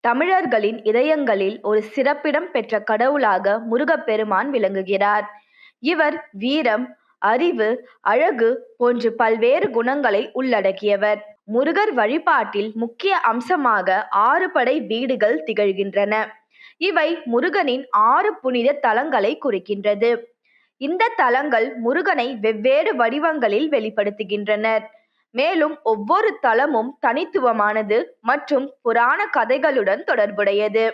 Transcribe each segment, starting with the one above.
தமிழர்களின் இதயங்களில் ஒரு சிறப்பிடம் பெற்ற கடவுளாக முருகப்பெருமான் விளங்குகிறார். இவர் வீரம், அறிவு, அழகு போன்று பல்வேறு குணங்களை உள்ளடக்கியவர். முருகர் வழிபாட்டில் முக்கிய அம்சமாக ஆறு படை வீடுகள் திகழ்கின்றன. இவை முருகனின் ஆறு புனித தலங்களை குறிக்கின்றது. இந்த தலங்கள் முருகனை வெவ்வேறு வடிவங்களில் வெளிப்படுத்துகின்றனர். மேலும் ஒவ்வொரு தளமும் தனித்துவமானது மற்றும் புராண கதைகளுடன் தொடர்புடையது.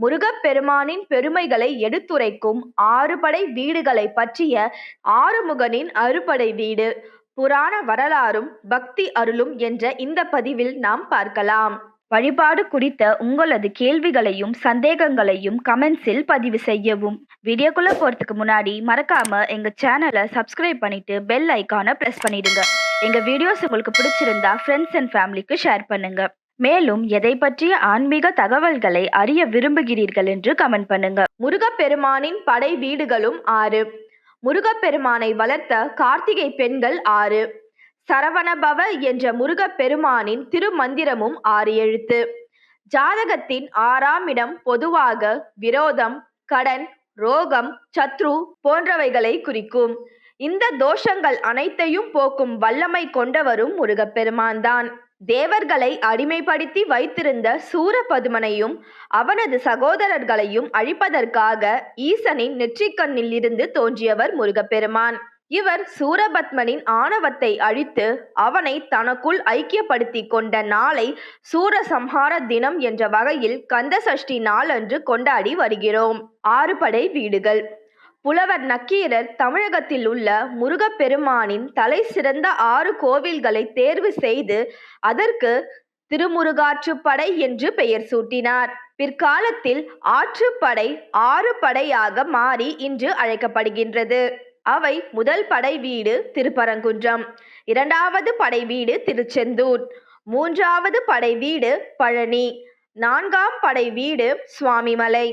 முருகப்பெருமானின் பெருமைகளை எடுத்துரைக்கும் ஆறுபடை வீடுகளை பற்றிய ஆறுமுகனின் அறுபடை வீடு, புராண வரலாறும், பக்தி அருளும் என்ற இந்த பதிவில் நாம் பார்க்கலாம். வழிபாடு குறித்த உங்களது கேள்விகளையும் சந்தேகங்களையும் கமெண்ட்ஸில் பதிவு செய்யவும். வீடியோக்குள்ள போறதுக்கு முன்னாடி மறக்காம எங்க சேனலை சப்ஸ்கிரைப் பண்ணிட்டு பெல் ஐக்கான பிரஸ் பண்ணிடுங்க. எங்க வீடியோஸ் உங்களுக்கு பிடிச்சிருந்தா ஃப்ரெண்ட்ஸ் அண்ட் ஃபேமிலிக்கு ஷேர் பண்ணுங்க. மேலும் எதை பற்றிய ஆன்மீக தகவல்களை அறிய விரும்புகிறீர்கள் என்று கமெண்ட் பண்ணுங்க. முருகப்பெருமானின் படை வீடுகளும் ஆறு முருகப்பெருமானை வளர்த்த கார்த்திகை பெண்கள் ஆறு சரவணபவ என்ற முருகப்பெருமானின் திருமந்திரமும் ஆறு எழுத்து. ஜாதகத்தின் ஆறாம் இடம் பொதுவாக விரோதம், கடன், ரோகம், சத்ரு போன்றவைகளை குறிக்கும். இந்த தோஷங்கள் அனைத்தையும் போக்கும் வல்லமை கொண்டவரும் முருகப்பெருமான்தான். தேவர்களை அடிமைப்படுத்தி வைத்திருந்த சூரபதுமனையும் அவனது சகோதரர்களையும் அழிப்பதற்காக ஈசனின் நெற்றிக்கண்ணில் இருந்து தோன்றியவர் முருகப்பெருமான். இவர் சூரபத்மனின் ஆணவத்தை அழித்து அவனை தனக்குள் ஐக்கியப்படுத்திக் கொண்ட நாளை சூரசம்ஹார தினம் என்ற வகையில் கந்தசஷ்டி நாளன்று கொண்டாடி வருகிறோம். ஆறுபடை வீடுகள் புலவர் நக்கீரர் தமிழகத்தில் உள்ள முருகப்பெருமானின் தலை சிறந்த ஆறு கோவில்களை தேர்வு செய்து அதற்கு திருமுருகாற்றுப்படை என்று பெயர் சூட்டினார். பிற்காலத்தில் ஆற்றுப்படை ஆறு படையாக மாறி இன்று அழைக்கப்படுகின்றது. அவை முதல் படை வீடு திருப்பரங்குன்றம், இரண்டாவது படை வீடு திருச்செந்தூர், மூன்றாவது படை வீடு பழனி, நான்காம் படை வீடு சுவாமிமலை,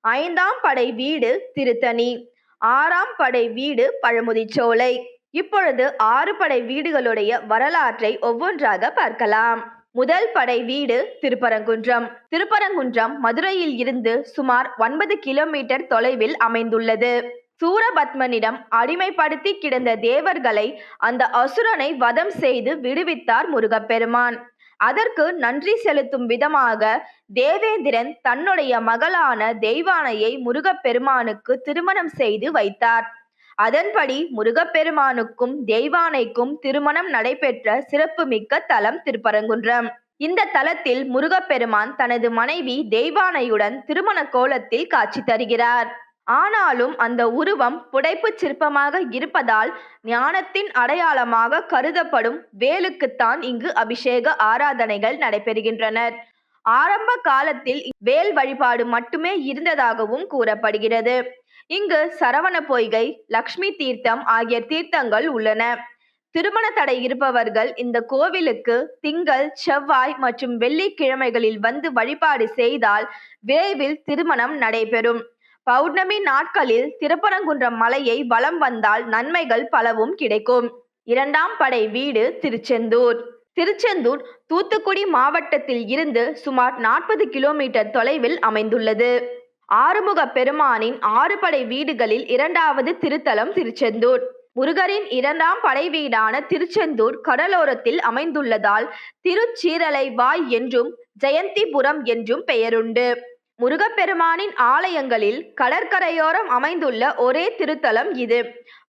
ஐந்தாம் படை வீடு திருத்தணி, ஆறாம் படை வீடு பழமுதிச்சோலை இப்பொழுது ஆறு படை வீடுகளுடைய வரலாற்றை ஒவ்வொன்றாக பார்க்கலாம். முதல் படை வீடு திருப்பரங்குன்றம். திருப்பரங்குன்றம் மதுரையில் இருந்து சுமார் ஒன்பது கிலோமீட்டர் தொலைவில் அமைந்துள்ளது. சூரபத்மனிடம் அடிமைப்படுத்தி கிடந்த தேவர்களை அந்த அசுரனை வதம் செய்து விடுவித்தார் முருகப்பெருமான். அதற்கு நன்றி செலுத்தும் விதமாக தேவேந்திரன் தன்னுடைய மகளான தெய்வானையை முருகப்பெருமானுக்கு திருமணம் செய்து வைத்தார். அதன்படி முருகப்பெருமானுக்கும் தெய்வானைக்கும் திருமணம் நடைபெற்ற சிறப்புமிக்க தலம் திருப்பரங்குன்றம். இந்த தலத்தில் முருகப்பெருமான் தனது மனைவி தெய்வானையுடன் திருமண கோலத்தில் காட்சி தருகிறார். ஆனாலும் அந்த உருவம் புடைப்புச் சிற்பமாக இருப்பதால் ஞானத்தின் அடையாளமாக கருதப்படும் வேலுக்குத்தான் இங்கு அபிஷேக ஆராதனைகள் நடைபெறுகின்றனர். ஆரம்ப காலத்தில் வேல் வழிபாடு மட்டுமே இருந்ததாகவும் கூறப்படுகிறது. இங்கு சரவண பொய்கை, லக்ஷ்மி தீர்த்தம் ஆகிய தீர்த்தங்கள் உள்ளன. திருமண தடை இருப்பவர்கள் இந்த கோவிலுக்கு திங்கள், செவ்வாய் மற்றும் வெள்ளிக்கிழமைகளில் வந்து வழிபாடு செய்தால் விரைவில் திருமணம் நடைபெறும். பௌர்ணமி நாட்களில் திருப்பரங்குன்றம் மலையை வலம் வந்தால் நன்மைகள் பலவும் கிடைக்கும். இரண்டாம் படை வீடு திருச்செந்தூர் திருச்செந்தூர் தூத்துக்குடி மாவட்டத்தில் இருந்து சுமார் நாற்பது கிலோமீட்டர் தொலைவில் அமைந்துள்ளது. ஆறுமுக பெருமானின் ஆறு படை வீடுகளில் இரண்டாவது திருத்தலம் திருச்செந்தூர். முருகரின் இரண்டாம் படை வீடான திருச்செந்தூர் கடலோரத்தில் அமைந்துள்ளதால் திருச்சீரலை வாய் என்றும் ஜெயந்திபுரம் என்றும் பெயருண்டு. முருகப்பெருமானின் ஆலயங்களில் கடற்கரையோரம் அமைந்துள்ள ஒரே திருத்தலம் இது.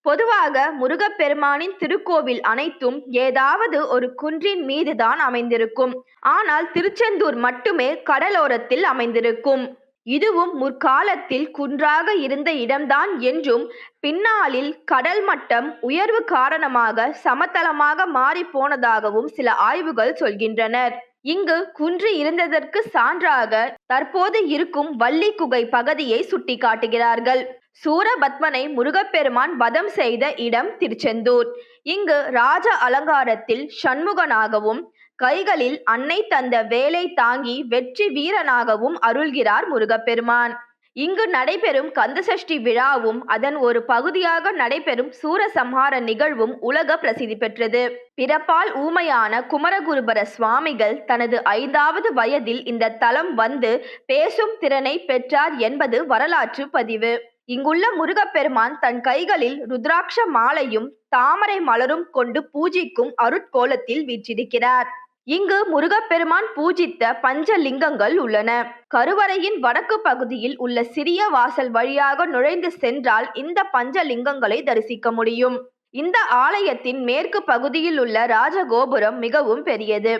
பொதுவாக முருகப்பெருமானின் திருக்கோவில் அனைத்தும் ஏதாவது ஒரு குன்றின் மீதுதான் அமைந்திருக்கும். ஆனால் திருச்செந்தூர் மட்டுமே கடலோரத்தில் அமைந்திருக்கும். இதுவும் முற்காலத்தில் குன்றாக இருந்த இடம்தான் என்றும் பின்னாளில் கடல் மட்டம் உயர்வு காரணமாக சமதளமாக மாறிப் போனதாகவும் சில ஆய்வுகள் சொல்கின்றனர். இங்கு குன்று இருந்ததற்கு சான்றாக தற்போது இருக்கும் வள்ளி குகை பகுதியை சுட்டிக்காட்டுகிறார்கள். சூரபத்மனை முருகப்பெருமான் வதம் செய்த இடம் திருச்செந்தூர். இங்கு ராஜ அலங்காரத்தில் சண்முகனாகவும் கைகளில் அன்னை தந்த வேலை தாங்கி வெற்றி வீரனாகவும் அருள்கிறார் முருகப்பெருமான். இங்கு நடைபெறும் கந்தசஷ்டி விழாவும் அதன் ஒரு பகுதியாக நடைபெறும் சூரசம்ஹார நிகழ்வும் உலக பிரசித்தி பெற்றது. பிறப்பால் ஊமையான குமரகுருபர சுவாமிகள் தனது ஐந்தாவது வயதில் இந்த தலம் வந்து பேசும் திறனை பெற்றார் என்பது வரலாற்று பதிவு. இங்குள்ள முருகப்பெருமான் தன் கைகளில் ருத்ராட்ச மாலையும் தாமரை மலரும் கொண்டு பூஜிக்கும் அருட்கோலத்தில் வீற்றிருக்கிறார். இங்கு முருகப்பெருமான் பூஜித்த பஞ்சலிங்கங்கள் உள்ளன. கருவறையின் வடக்கு பகுதியில் உள்ள சிறிய வாசல் வழியாக நுழைந்து சென்றால் இந்த பஞ்சலிங்கங்களை தரிசிக்க முடியும். இந்த ஆலயத்தின் மேற்கு பகுதியில் உள்ள ராஜகோபுரம் மிகவும் பெரியது.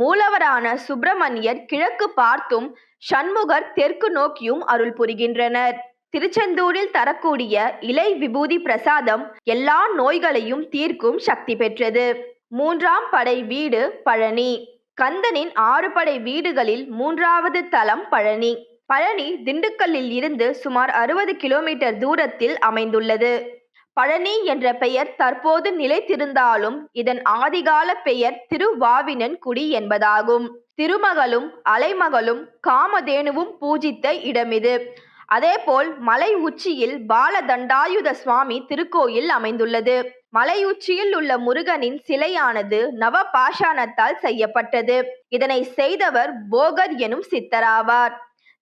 மூலவரான சுப்பிரமணியர் கிழக்கு பார்த்தும் சண்முகர் தெற்கு நோக்கியும் அருள் புரிகின்றனர். திருச்செந்தூரில் தரக்கூடிய இலை விபூதி பிரசாதம் எல்லா நோய்களையும் தீர்க்கும் சக்தி பெற்றது. மூன்றாம் படை வீடு பழனி. கந்தனின் ஆறு படை வீடுகளில் மூன்றாவது தலம் பழனி. பழனி திண்டுக்கல்லில் இருந்து சுமார் அறுபது கிலோமீட்டர் தூரத்தில் அமைந்துள்ளது. பழனி என்ற பெயர் தற்போது நிலைத்திருந்தாலும் இதன் ஆதிகால பெயர் திருவாவினன் குடி என்பதாகும். திருமகளும் அலைமகளும் காமதேனுவும் பூஜித்த இடமிது. அதேபோல் மலை உச்சியில் பாலதண்டாயுத சுவாமி திருக்கோயில் அமைந்துள்ளது. மலையுச்சியில் உள்ள முருகனின் சிலையானது நவ பாஷாணத்தால் செய்யப்பட்டது. இதனை செய்தவர் போகர் எனும் சித்தராவார்.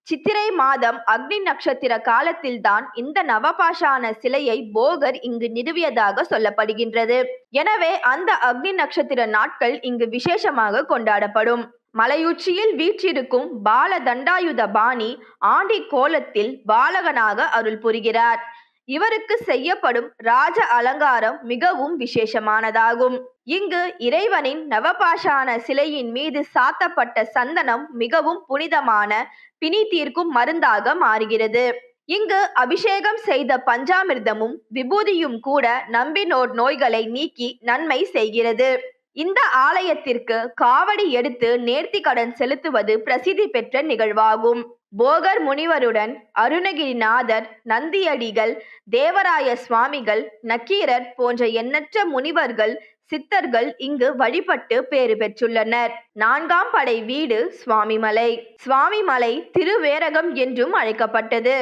சித்திரை மாதம் அக்னி நட்சத்திர காலத்தில்தான் இந்த நவபாஷான சிலையை போகர் இங்கு நிறுவியதாக சொல்லப்படுகின்றது. எனவே அந்த அக்னி நட்சத்திர நாட்கள் இங்கு விசேஷமாக கொண்டாடப்படும். மலையுச்சியில் வீற்றிருக்கும் பால தண்டாயுத பாணி ஆண்டி கோலத்தில் பாலகனாக அருள் புரிகிறார். இவருக்கு செய்யப்படும் ராஜ அலங்காரம் மிகவும் விசேஷமானதாகும். இங்கு இறைவனின் நவபாஷான சிலையின் மீது சாத்தப்பட்ட சந்தனம் மிகவும் புனிதமான பிணி தீர்க்கும் மருந்தாக மாறுகிறது. இங்கு அபிஷேகம் செய்த பஞ்சாமிர்தமும் விபூதியும் கூட நம்பினோர் நோய்களை நீக்கி நன்மை செய்கிறது. இந்த ஆலயத்திற்கு காவடி எடுத்து நேர்த்தி கடன் செலுத்துவது பிரசித்தி பெற்ற நிகழ்வாகும். போகர் முனிவருடன் அருணகிரிநாதர் நந்தியடிகள் தேவராய சுவாமிகள் நக்கீரர் போன்ற எண்ணற்ற முனிவர்கள் சித்தர்கள் இங்கு வழிபட்டு பேறு பெற்றுள்ளனர். நான்காம் படை வீடு சுவாமிமலை. சுவாமிமலை திருவேரகம் என்றும் அழைக்கப்பட்டது.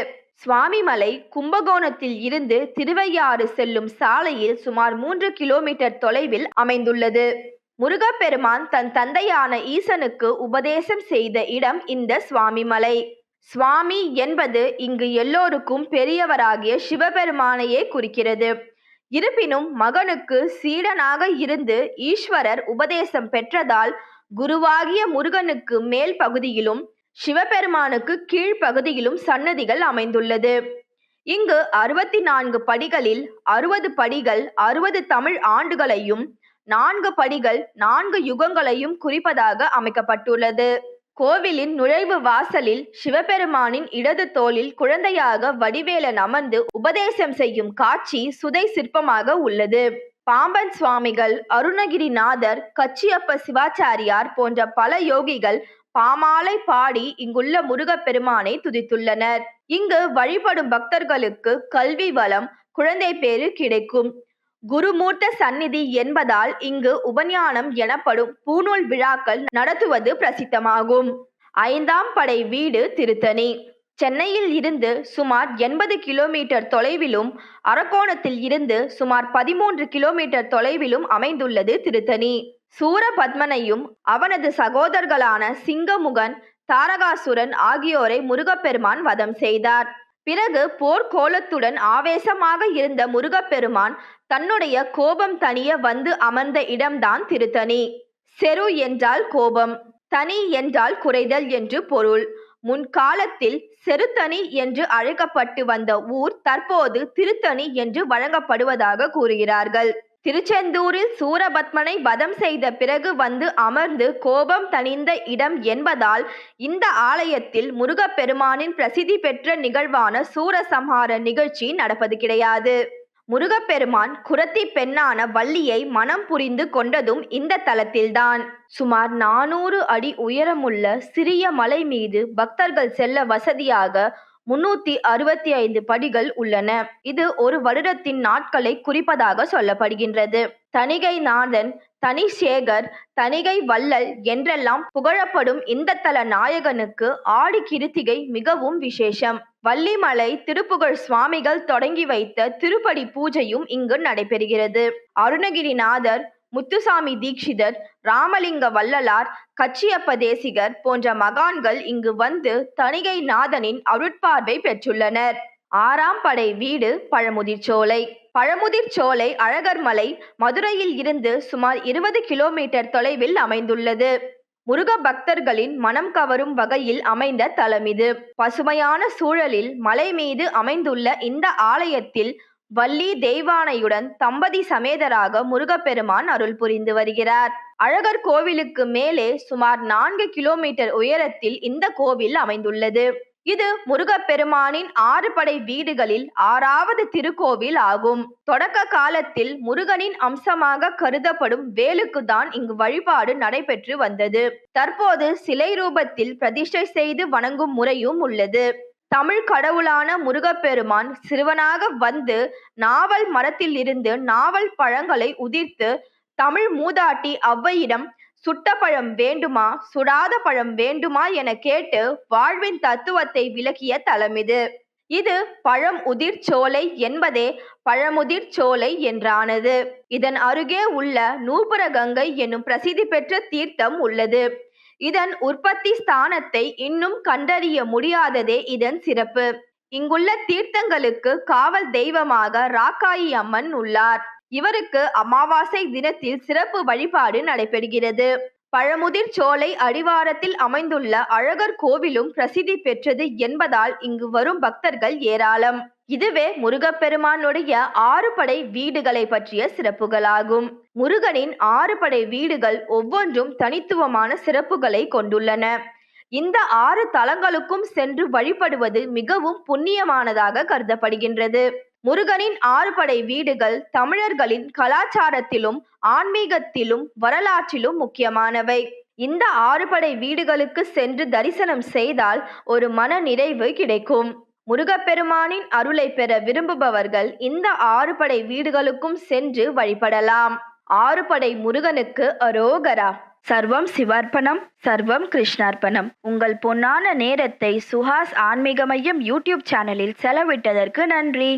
சுவாமிமலை கும்பகோணத்தில் இருந்து திருவையாறு செல்லும் சாலையில் சுமார் மூன்று கிலோமீட்டர் தொலைவில் அமைந்துள்ளது. முருகப்பெருமான் தன் தந்தையான ஈசனுக்கு உபதேசம் செய்த இடம் இந்த சுவாமிமலை. சுவாமி என்பது இங்கு எல்லோருக்கும் பெரியவராகிய சிவபெருமானையே குறிக்கிறது. இருப்பினும் மகனுக்கு சீடனாக இருந்து ஈஸ்வரர் உபதேசம் பெற்றதால் குருவாகிய முருகனுக்கு மேல் பகுதியிலும் சிவபெருமானுக்கு கீழ்ப்பகுதியிலும் சன்னதிகள் அமைந்துள்ளது. இங்கு அறுபத்தி நான்கு படிகளில் அறுபது படிகள் அறுபது தமிழ் ஆண்டுகளையும் நான்கு படிகள் நான்கு யுகங்களையும் குறிப்பதாக அமைக்கப்பட்டுள்ளது. கோவிலின் நுழைவு வாசலில் சிவபெருமானின் இடது தோளில் குழந்தையாக வடிவேலன் அமர்ந்து உபதேசம் செய்யும் காட்சி சுதை சிற்பமாக உள்ளது. பாம்பன் சுவாமிகள் அருணகிரிநாதர் கச்சியப்ப சிவாச்சாரியார் போன்ற பல யோகிகள் பாமாலை பாடி இங்குள்ள முருகப்பெருமானை துதித்துள்ளனர். இங்கு வழிபடும் பக்தர்களுக்கு கல்வி வளம் குழந்தை பேறு கிடைக்கும். குருமூர்த்த சந்நிதி என்பதால் இங்கு உபஞானம் எனப்படும் பூநூல் விழாக்கள் நடத்துவது பிரசித்தமாகும். ஐந்தாம் படை வீடு திருத்தணி. சென்னையில் இருந்து சுமார் எண்பது கிலோமீட்டர் தொலைவிலும் அரக்கோணத்தில் இருந்து சுமார் பதிமூன்று கிலோமீட்டர் தொலைவிலும் அமைந்துள்ளது திருத்தணி. சூரபத்மனையும் அவனது சகோதரர்களான சிங்கமுகன் தாரகாசுரன் ஆகியோரை முருகப்பெருமான் வதம் செய்தார். பிறகு போர்க்கோலத்துடன் ஆவேசமாக இருந்த முருகப்பெருமான் தன்னுடைய கோபம் தணிய வந்து அமர்ந்த இடம்தான் திருத்தணி. செரு என்றால் கோபம் தனி என்றால் குறைதல் என்று பொருள். முன்காலத்தில் செருத்தணி என்று அழைக்கப்பட்டு வந்த ஊர் தற்போது திருத்தணி என்று வழங்கப்படுவதாக கூறுகிறார்கள். திருச்செந்தூரில் சூரபத்மனை வதம் செய்த பிறகு வந்து அமர்ந்து கோபம் தணிந்த இடம் என்பதால் இந்த ஆலயத்தில் முருகப்பெருமானின் பிரசித்தி பெற்ற நிகழ்வான சூரசம்ஹார நிகழ்ச்சி நடப்பது கிடையாது. முருகப்பெருமான் குரத்தி பெண்ணான வள்ளியை மனம் புரிந்து கொண்டதும் இந்த தலத்தில்தான். சுமார் நானூறு அடி உயரமுள்ள சிறிய மலை மீது பக்தர்கள் செல்ல வசதியாக முன்னூத்தி அறுபத்தி ஐந்து படிகள் உள்ளன. இது ஒரு வருடத்தின் நாட்களை குறிப்பதாக சொல்லப்படுகின்றது. தணிகை நாதன் தனிசேகர் தணிகை வள்ளல் என்றெல்லாம் புகழப்படும் இந்த தல நாயகனுக்கு ஆடி கிருத்திகை மிகவும் விசேஷம். வள்ளிமலை திருப்புகழ் சுவாமிகள் தொடங்கி வைத்த திருப்படி பூஜையும் இங்கு நடைபெறுகிறது. அருணகிரிநாதர் முத்துசாமி தீட்சிதர் ராமலிங்க வள்ளலார் கச்சியப்ப தேசிகர் போன்ற மகான்கள் இங்கு வந்து தணிகை நாதனின் அருட்பார்வை பெற்றுள்ளனர். ஆறாம் படை வீடு பழமுதிர்ச்சோலை பழமுதிர்ச்சோலை அழகர்மலை மதுரையில் இருந்து சுமார் இருபது கிலோமீட்டர் தொலைவில் அமைந்துள்ளது. முருக பக்தர்களின் மனம் கவரும் வகையில் அமைந்த தலம் இது. பசுமையான சூழலில் மலை மீது அமைந்துள்ள இந்த ஆலயத்தில் வள்ளி தெய்வானையுடன் தம்பதி சமேதராக முருகப்பெருமான் அருள் புரிந்து வருகிறார். அழகர் கோவிலுக்கு மேலே சுமார் நான்கு கிலோமீட்டர் உயரத்தில் இந்த கோவில் அமைந்துள்ளது. இது முருகப்பெருமானின் ஆறு படை வீடுகளில் ஆறாவது திருக்கோவில் ஆகும். தொடக்க காலத்தில் முருகனின் அம்சமாக கருதப்படும் வேலுக்கு தான் இங்கு வழிபாடு நடைபெற்று வந்தது. தற்போது சிலை ரூபத்தில் பிரதிஷ்டை செய்து வணங்கும் முறையும் உள்ளது. தமிழ் கடவுளான முருகப்பெருமான் சிறுவனாக வந்து நாவல் மரத்தில் இருந்து நாவல் பழங்களை உதிர்த்து தமிழ் மூதாட்டி அவ்வையிடம் சுட்ட பழம் வேண்டுமா? சுடாத பழம் வேண்டுமா? என கேட்டு வாழ்வின் தத்துவத்தை விளக்கிய தலமிது இது. இது பழம் உதிர் சோலை என்பதே பழமுதிர் சோலை என்றானது. இதன் அருகே உள்ள நூபுர கங்கை என்னும் பிரசித்தி பெற்ற தீர்த்தம் உள்ளது. இதன் உற்பத்தி ஸ்தானத்தை இன்னும் கண்டறிய முடியாததே இதன் சிறப்பு. இங்குள்ள தீர்த்தங்களுக்கு காவல் தெய்வமாக ராக்காயி அம்மன் உள்ளார். இவருக்கு அமாவாசை தினத்தில் சிறப்பு வழிபாடு நடைபெறுகிறது. பழமுதிர் சோலை அடிவாரத்தில் அமைந்துள்ள அழகர் கோவிலும் பிரசித்தி பெற்றது என்பதால் இங்கு வரும் பக்தர்கள் ஏராளம். இதுவே முருகப்பெருமானுடைய ஆறு படை வீடுகளை பற்றிய சிறப்புகளாகும். முருகனின் ஆறு படை வீடுகள் ஒவ்வொன்றும் தனித்துவமான சிறப்புகளை கொண்டுள்ளன. இந்த ஆறு தலங்களுக்கும் சென்று வழிபடுவது மிகவும் புண்ணியமானதாக கருதப்படுகின்றது. முருகனின் ஆறு படை வீடுகள் தமிழர்களின் கலாச்சாரத்திலும் ஆன்மீகத்திலும் வரலாற்றிலும் முக்கியமானவை. இந்த ஆறு படை வீடுகளுக்கு சென்று தரிசனம் செய்தால் ஒரு மன நிறைவு கிடைக்கும். முருகப்பெருமானின் அருளை பெற விரும்புபவர்கள் இந்த ஆறு படை வீடுகளுக்கும் சென்று வழிபடலாம். ஆறு படை முருகனுக்கு அரோகரா. சர்வம் சிவார்ப்பணம் சர்வம் கிருஷ்ணார்ப்பணம். உங்கள் பொன்னான நேரத்தை சுஹாஸ் ஆன்மீக மையம் யூடியூப் சேனலில் செலவிட்டதற்கு நன்றி.